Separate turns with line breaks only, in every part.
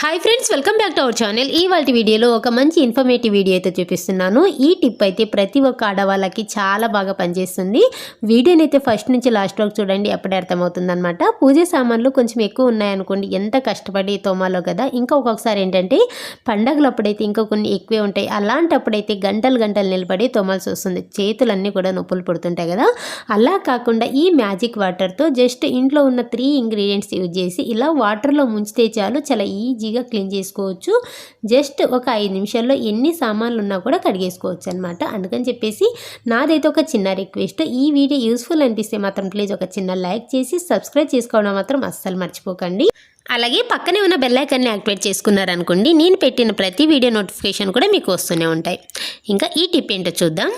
Hi friends welcome back to our channel ఈ వాటి వీడియోలో ఒక మంచి ఇన్ఫర్మేటివ్ వీడియో అయితే చూపిస్తున్నాను. ఈ టిప్ అయితే ప్రతి ఒక్క ఆడవాళ్ళకి చాలా బాగా పనిచేస్తుంది. వీడియోని అయితే ఫస్ట్ నుంచి లాస్ట్ వరకు చూడండి అప్పుడే అర్థమవుతుంది అనమాట పూజ సామాన్లు కొంచెం ఎక్కువ ఉన్నాయనుకోండి ఎంత కష్టపడి తోమాలో కదా. ఇంకా ఒక్కొక్కసారి ఏంటంటే పండగలప్పుడైతే ఇంకా కొన్ని ఎక్కువే ఉంటాయి. అలాంటప్పుడైతే గంటలు గంటలు నిలబడి తోమాల్సి వస్తుంది. చేతులన్నీ కూడా నొప్పులు పుడుతుంటాయి కదా. అలా కాకుండా ఈ మ్యాజిక్ వాటర్తో జస్ట్ ఇంట్లో ఉన్న త్రీ ఇంగ్రీడియంట్స్ యూజ్ చేసి ఇలా వాటర్లో ముంచితే చాలు చాలా ఈజీ ఈజీగా క్లీన్ చేసుకోవచ్చు. జస్ట్ ఒక ఐదు నిమిషాల్లో ఎన్ని సామాన్లు ఉన్నా కూడా కడిగేసుకోవచ్చు అనమాట అందుకని చెప్పేసి నాదైతే ఒక చిన్న రిక్వెస్ట్. ఈ వీడియో యూస్ఫుల్ అనిపిస్తే మాత్రం ప్లీజ్ ఒక చిన్న లైక్ చేసి సబ్స్క్రైబ్ చేసుకోవడం మాత్రం అస్సలు మర్చిపోకండి. అలాగే పక్కనే ఉన్న బెల్లైకన్ని యాక్టివేట్ చేసుకున్నారనుకోండి నేను పెట్టిన ప్రతి వీడియో నోటిఫికేషన్ కూడా మీకు వస్తూనే ఉంటాయి. ఇంకా ఈ టిప్ ఏంటో చూద్దాం.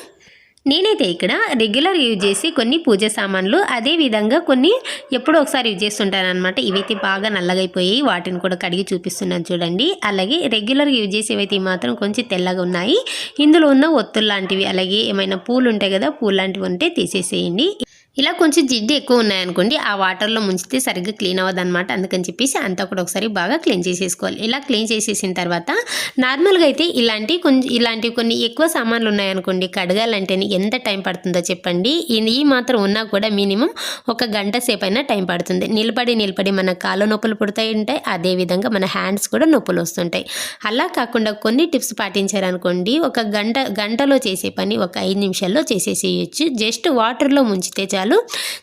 నేనైతే ఇక్కడ రెగ్యులర్ యూజ్ చేసి కొన్ని పూజ సామాన్లు అదే విధంగా కొన్ని ఎప్పుడో ఒకసారి యూజ్ చేస్తుంటాను అనమాట ఇవైతే బాగా నల్లగైపోయి వాటిని కూడా కడిగి చూపిస్తున్నాను చూడండి. అలాగే రెగ్యులర్గా యూజ్ చేసేవైతే మాత్రం కొంచెం తెల్లగా ఉన్నాయి. ఇందులో ఉన్న ఒత్తులు లాంటివి అలాగే ఏమైనా పూలు ఉంటాయి కదా పూలు లాంటివి ఉంటే తీసేసేయండి. ఇలా కొంచెం జిడ్డు ఎక్కువ ఉన్నాయనుకోండి ఆ వాటర్లో ముంచితే సరిగ్గా క్లీన్ అవ్వదన్నమాట. అందుకని చెప్పేసి అంతా కూడా ఒకసారి బాగా క్లీన్ చేసేసుకోవాలి. ఇలా క్లీన్ చేసేసిన తర్వాత నార్మల్గా అయితే ఇలాంటి కొంచెం ఇలాంటివి కొన్ని ఎక్కువ సామాన్లు ఉన్నాయనుకోండి కడగాలంటేనే ఎంత టైం పడుతుందో చెప్పండి. ఈ మాత్రం ఉన్నా కూడా మినిమం ఒక గంట సేపు అయినా టైం పడుతుంది. నిలబడి నిలబడి మన కాళ్ళ నొప్పులు పుడతాయి ఉంటాయి అదేవిధంగా మన హ్యాండ్స్ కూడా నొప్పులు వస్తుంటాయి. అలా కాకుండా కొన్ని టిప్స్ పాటించారనుకోండి ఒక గంట గంటలో చేసే పని ఒక ఐదు నిమిషాల్లో చేసేసేయచ్చు. జస్ట్ వాటర్లో ముంచితే చాలు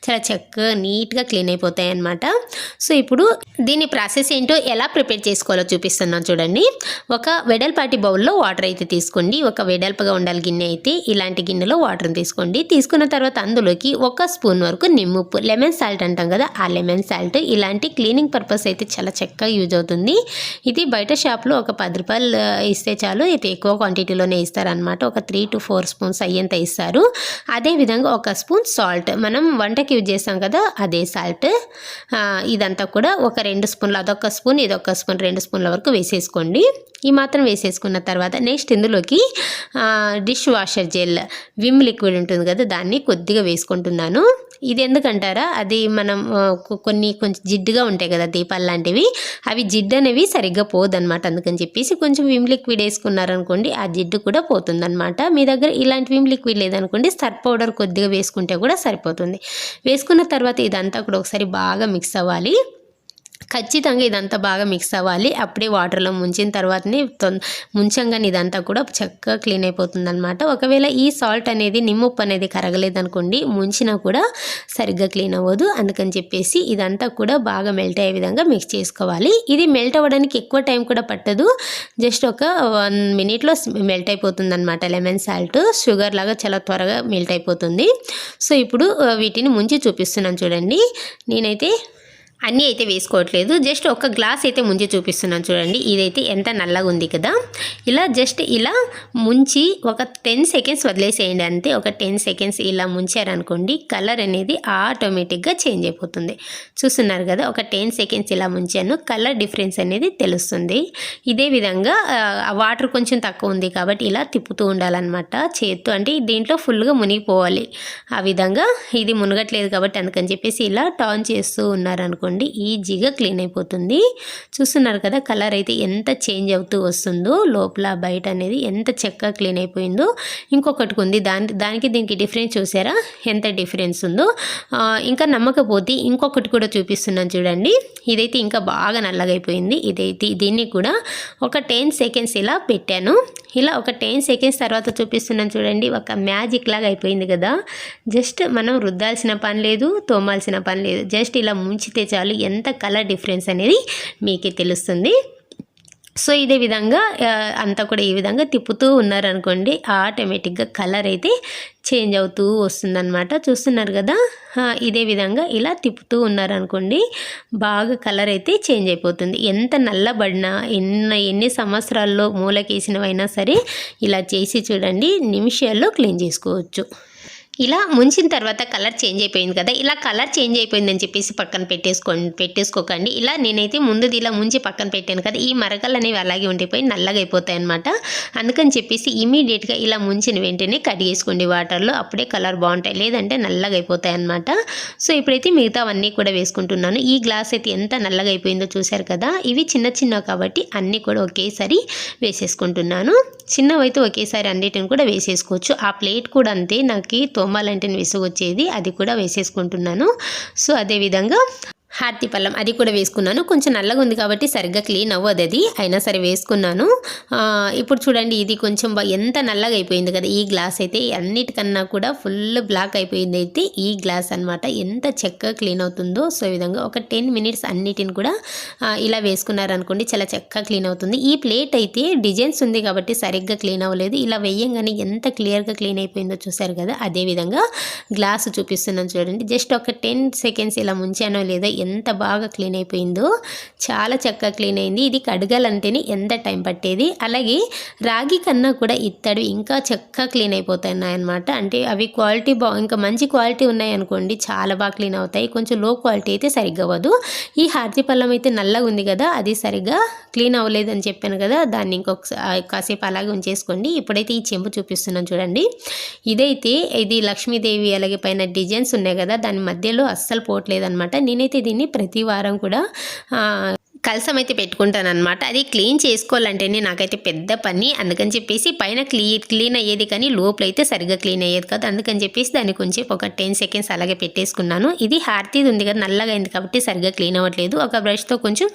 చాలా చక్కగా నీట్గా క్లీన్ అయిపోతాయి అన్నమాట సో ఇప్పుడు దీని ప్రాసెస్ ఏంటో ఎలా ప్రిపేర్ చేసుకోవాలో చూపిస్తున్నాను చూడండి. ఒక వెడల్పాటి బౌల్లో వాటర్ అయితే తీసుకోండి. ఒక వెడల్పుగా ఉండాలి గిన్నె అయితే ఇలాంటి గిన్నెలో వాటర్ని తీసుకోండి. తీసుకున్న తర్వాత అందులోకి ఒక స్పూన్ వరకు నిమ్ముప్పు లెమన్ సాల్ట్ అంటాం కదా ఆ లెమన్ సాల్ట్ ఇలాంటి క్లీనింగ్ పర్పస్ అయితే చాలా చక్కగా యూజ్ అవుతుంది. ఇది బయట షాప్లో ఒక పది రూపాయలు ఇస్తే చాలు. అయితే ఎక్కువ క్వాంటిటీలోనే ఇస్తారనమాట ఒక త్రీ టు ఫోర్ స్పూన్స్ అయ్యేంత ఇస్తారు. అదేవిధంగా ఒక స్పూన్ సాల్ట్ మనం వంటకి యూజ్ చేస్తాం కదా అదే సాల్ట్. ఇదంతా కూడా ఒక రెండు స్పూన్లు అదొక స్పూన్ ఇదొక స్పూన్ రెండు స్పూన్ల వరకు వేసేసుకోండి. ఈ మాత్రం వేసేసుకున్న తర్వాత నెక్స్ట్ ఇందులోకి dish washer gel Vim liquid ఉంటుంది కదా దాన్ని కొద్దిగా వేసుకుంటున్నాను. ఇది ఎందుకంటారా? అది మనం కొన్ని కొంచెం జిడ్డుగా ఉంటాయి కదా దీపాలు లాంటివి. అవి జిడ్డు అనేవి సరిగ్గా పోదనమాట అందుకని చెప్పేసి కొంచెం విమ్ లిక్విడ్ వేసుకున్నారనుకోండి ఆ జిడ్డు కూడా పోతుందనమాట మీ దగ్గర ఇలాంటి విమ్ లిక్విడ్ లేదనుకోండి సర్ఫ్ పౌడర్ కొద్దిగా వేసుకుంటే కూడా సరిపోతుంది. వేసుకున్న తర్వాత ఇదంతా కూడా ఒకసారి బాగా మిక్స్ అవ్వాలి. ఖచ్చితంగా ఇదంతా బాగా మిక్స్ అవ్వాలి. అప్పుడే వాటర్లో ముంచిన తర్వాతనే తొం ముంచంగానే ఇదంతా కూడా చక్కగా క్లీన్ అయిపోతుంది అనమాట ఒకవేళ ఈ సాల్ట్ అనేది నిమ్మప్పు అనేది కరగలేదనుకోండి ముంచినా కూడా సరిగ్గా క్లీన్ అవ్వదు. అందుకని చెప్పేసి ఇదంతా కూడా బాగా మెల్ట్ అయ్యే విధంగా మిక్స్ చేసుకోవాలి. ఇది మెల్ట్ అవ్వడానికి ఎక్కువ టైం కూడా పట్టదు. జస్ట్ ఒక వన్ మినిట్లో మెల్ట్ అయిపోతుంది అనమాట లెమన్ సాల్ట్ షుగర్ లాగా చాలా త్వరగా మెల్ట్ అయిపోతుంది. సో ఇప్పుడు వీటిని ముంచి చూపిస్తున్నాను చూడండి. నేనైతే అన్నీ అయితే వేసుకోవట్లేదు. జస్ట్ ఒక గ్లాస్ అయితే ముంచి చూపిస్తున్నాను చూడండి. ఇదైతే ఎంత నల్లగా ఉంది కదా. ఇలా జస్ట్ ఇలా ముంచి ఒక టెన్ సెకండ్స్ వదిలేసేయండి అంతే. ఒక టెన్ సెకండ్స్ ఇలా ముంచారనుకోండి కలర్ అనేది ఆటోమేటిక్గా చేంజ్ అయిపోతుంది. చూస్తున్నారు కదా ఒక టెన్ సెకండ్స్ ఇలా ముంచాను కలర్ డిఫరెన్స్ అనేది తెలుస్తుంది. ఇదే విధంగా వాటర్ కొంచెం తక్కువ ఉంది కాబట్టి ఇలా తిప్పుతూ ఉండాలన్నమాట. చేత్తో అంటే దీంట్లో ఫుల్గా మునిగిపోవాలి. ఆ విధంగా ఇది మునగట్లేదు కాబట్టి అందుకని చెప్పేసి ఇలా టర్న్ చేస్తూ ఉన్నారనుకోండి ఈజీగా క్లీన్ అయిపోతుంది. చూస్తున్నారు కదా కలర్ అయితే ఎంత చేంజ్ అవుతూ వస్తుందో లోపల బయట అనేది ఎంత చక్కగా క్లీన్ అయిపోయిందో. ఇంకొకటి ఉంది. దాని దానికి దీనికి డిఫరెన్స్ చూసారా? ఎంత డిఫరెన్స్ ఉందో. ఇంకా నమ్మకపోతే ఇంకొకటి కూడా చూపిస్తున్నాను చూడండి. ఇదైతే ఇంకా బాగా నల్లగైపోయింది ఇదైతే దీన్ని కూడా ఒక టెన్ సెకండ్స్ ఇలా పెట్టాను. ఇలా ఒక టెన్ సెకండ్స్ తర్వాత చూపిస్తున్నాను చూడండి. ఒక మ్యాజిక్ లాగా అయిపోయింది కదా. జస్ట్ మనం రుద్దాల్సిన పని లేదు తోమాల్సిన పని లేదు. జస్ట్ ఇలా ముంచితే చాలు ఎంత కలర్ డిఫరెన్స్ అనేది మీకే తెలుస్తుంది. సో ఇదే విధంగా అంతా కూడా ఈ విధంగా తిప్పుతూ ఉన్నారనుకోండి ఆటోమేటిక్గా కలర్ అయితే చేంజ్ అవుతూ వస్తుందన్నమాట. చూస్తున్నారు కదా? ఇదే విధంగా ఇలా తిప్పుతూ ఉన్నారనుకోండి బాగా కలర్ అయితే చేంజ్ అయిపోతుంది. ఎంత నల్లబడినా ఎన్ని ఎన్ని సంవత్సరాల్లో మూలకేసినవైనా సరే ఇలా చేసి చూడండి నిమిషాల్లో క్లీన్ చేసుకోవచ్చు. ఇలా ముంచిన తర్వాత కలర్ చేంజ్ అయిపోయింది కదా ఇలా కలర్ చేంజ్ అయిపోయిందని చెప్పేసి పక్కన పెట్టేసుకో పెట్టేసుకోకండి. ఇలా నేనైతే ముందుది ఇలా ముంచి పక్కన పెట్టాను కదా ఈ మరకలు అనేవి అలాగే ఉండిపోయి నల్లగా అయిపోతాయి అనమాట అందుకని చెప్పేసి ఇమీడియట్గా ఇలా ముంచిన వెంటనే కడిగేసుకోండి వాటర్లో అప్పుడే కలర్ బాగుంటాయి. లేదంటే నల్లగా అయిపోతాయి అనమాట సో ఇప్పుడైతే మిగతావన్నీ కూడా వేసుకుంటున్నాను. ఈ గ్లాస్ అయితే ఎంత నల్లగా అయిపోయిందో చూశారు కదా ఇవి చిన్న చిన్న కాబట్టి అన్నీ కూడా ఒకేసారి వేసేసుకుంటున్నాను. చిన్నవైతే ఒకేసారి అన్నిటిని కూడా వేసేసుకోవచ్చు. ఆ ప్లేట్ కూడా అంతే నాకు తోమాలంటే విసుగొచ్చేది అది కూడా వేసేసుకుంటున్నాను. సో అదేవిధంగా హార్తి పళ్ళం అది కూడా వేసుకున్నాను. కొంచెం నల్లగా ఉంది కాబట్టి సరిగ్గా క్లీన్ అవ్వదు అది. అయినా సరే వేసుకున్నాను. ఇప్పుడు చూడండి ఇది కొంచెం ఎంత నల్లగా అయిపోయింది కదా. ఈ గ్లాస్ అయితే అన్నిటికన్నా కూడా ఫుల్ బ్లాక్ అయిపోయింది అయితే ఈ గ్లాస్ అన్నమాట. ఎంత చక్కగా క్లీన్ అవుతుందో సో ఈ విధంగా ఒక టెన్ మినిట్స్ అన్నిటిని కూడా ఇలా వేసుకున్నారనుకోండి చాలా చక్కగా క్లీన్ అవుతుంది. ఈ ప్లేట్ అయితే డిజైన్స్ ఉంది కాబట్టి సరిగ్గా క్లీన్ అవ్వలేదు. ఇలా వేయంగానే ఎంత క్లియర్గా క్లీన్ అయిపోయిందో చూసారు కదా. అదేవిధంగా గ్లాస్ చూపిస్తున్నాను చూడండి. జస్ట్ ఒక టెన్ సెకండ్స్ ఇలా ముంచానో లేదో ఎంత బాగా క్లీన్ అయిపోయిందో చాలా చక్కగా క్లీన్ అయింది. ఇది కడగాలంటేనే ఎంత టైం పట్టేది? అలాగే రాగి కన్నా కూడా ఇత్తడి ఇంకా చక్కగా క్లీన్ అయిపోతున్నాయన్నమాట. అంటే అవి క్వాలిటీ బా ఇంకా మంచి క్వాలిటీ ఉన్నాయి అనుకోండి చాలా బాగా క్లీన్ అవుతాయి. కొంచెం లో క్వాలిటీ అయితే సరిగ్గా అవ్వదు. ఈ హార్తి పళ్ళం అయితే నల్లగా ఉంది కదా అది సరిగ్గా క్లీన్ అవ్వలేదని చెప్పాను కదా దాన్ని ఇంకొకసారి కాసేపు అలాగే ఉంచేసుకోండి. ఇప్పుడైతే ఈ చెంబు చూపిస్తున్నాను చూడండి. ఇదైతే ఇది లక్ష్మీదేవి అలాగే పైన డిజైన్స్ ఉన్నాయి కదా దాని మధ్యలో అస్సలు పోవట్లేదు అనమాట నేనైతే దీన్ని ప్రతి వారం కూడా కలసం అయితే పెట్టుకుంటాను అనమాట అది క్లీన్ చేసుకోవాలంటేనే నాకైతే పెద్ద పని. అందుకని చెప్పేసి పైన క్లీ క్లీన్ అయ్యేది కానీ లోపల అయితే సరిగ్గా క్లీన్ అయ్యేది కాదు. అందుకని చెప్పేసి దాన్ని కొంచెం ఒక టెన్ సెకండ్స్ అలాగే పెట్టేసుకున్నాను. ఇది హార్తీది ఉంది కదా నల్లగా అయింది కాబట్టి సరిగ్గా క్లీన్ అవ్వట్లేదు. ఒక బ్రష్తో కొంచెం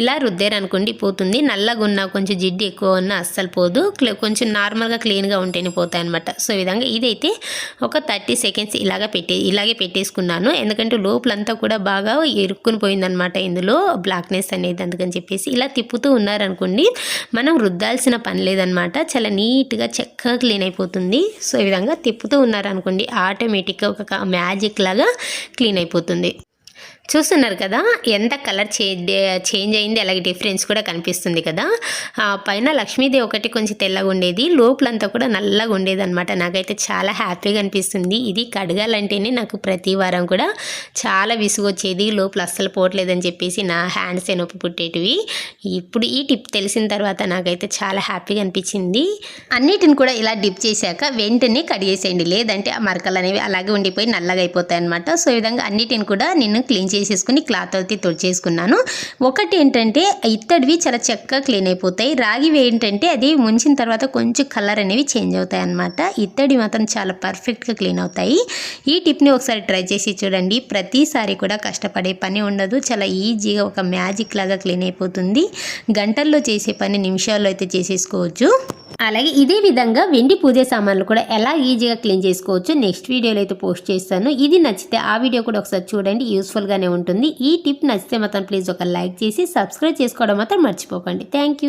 ఇలా రుద్దారనుకోండి పోతుంది. నల్లగా ఉన్నా కొంచెం జిడ్డు ఎక్కువ ఉన్నా అస్సలు పోదు. కొంచెం నార్మల్గా క్లీన్గా ఉంటేనే పోతాయి అనమాట సో విధంగా ఇదైతే ఒక థర్టీ సెకండ్స్ ఇలాగ పెట్టే ఇలాగే పెట్టేసుకున్నాను. ఎందుకంటే లోపలంతా కూడా బాగా ఇరుక్కుని పోయిందనమాట ఇందులో బ్లాక్నెస్ అనేది. అందుకని చెప్పేసి ఇలా తిప్పుతూ ఉన్నారనుకోండి మనం రుద్దాల్సిన పని లేదనమాట. చాలా నీట్గా చక్కగా క్లీన్ అయిపోతుంది. సో ఈ విధంగా తిప్పుతూ ఉన్నారనుకోండి ఆటోమేటిక్గా ఒక మ్యాజిక్ లాగా క్లీన్ అయిపోతుంది. చూస్తున్నారు కదా ఎంత కలర్ చేంజ్ చేంజ్ అయింది అలాగే డిఫరెన్స్ కూడా కనిపిస్తుంది కదా. ఆ పైన లక్ష్మీదేవి ఒకటి కొంచెం తెల్లగా ఉండేది లోపలంతా కూడా నల్లగా ఉండేది అనమాట నాకైతే చాలా హ్యాపీగా అనిపిస్తుంది. ఇది కడగాలంటేనే నాకు ప్రతి వారం కూడా చాలా విసుగొచ్చేది లోపల అస్సలు పోవట్లేదని చెప్పేసి నా హ్యాండ్స్ నొప్పి పుట్టేటివి. ఇప్పుడు ఈ టిప్ తెలిసిన తర్వాత నాకైతే చాలా హ్యాపీగా అనిపించింది. అన్నిటిని కూడా ఇలా డిప్ చేశాక వెంటనే కడిగేసేయండి. లేదంటే ఆ మరకలు అనేవి అలాగే ఉండిపోయి నల్లగా అయిపోతాయి అనమాట సో ఈ విధంగా అన్నిటిని కూడా నేను క్లీన్ చేసి చేసేసుకుని క్లాత్ అయితే తుడిచేసుకున్నాను. ఒకటి ఏంటంటే ఇత్తడివి చాలా చక్కగా క్లీన్ అయిపోతాయి. రాగివి ఏంటంటే అది ముంచిన తర్వాత కొంచెం కలర్ అనేవి చేంజ్ అవుతాయి అనమాట ఇత్తడి మాత్రం చాలా పర్ఫెక్ట్గా క్లీన్ అవుతాయి. ఈ టిప్ని ఒకసారి ట్రై చేసి చూడండి. ప్రతిసారి కూడా కష్టపడే పని ఉండదు. చాలా ఈజీగా ఒక మ్యాజిక్ లాగా క్లీన్ అయిపోతుంది. గంటల్లో చేసే పని నిమిషాల్లో అయితే చేసేసుకోవచ్చు. అలాగే ఇదే విధంగా వెండి పూజ సామాన్లు కూడా ఎలా ఈజీగా క్లీన్ చేసుకోవచ్చు నెక్స్ట్ వీడియోలో అయితే పోస్ట్ చేస్తాను. ఇది నచ్చితే ఆ వీడియో కూడా ఒకసారి చూడండి యూస్ఫుల్గానే ఉంటుంది. ఈ టిప్ నచ్చితే మాత్రం ప్లీజ్ ఒక లైక్ చేసి సబ్స్క్రైబ్ చేసుకోవడం మాత్రం మర్చిపోకండి. Thank you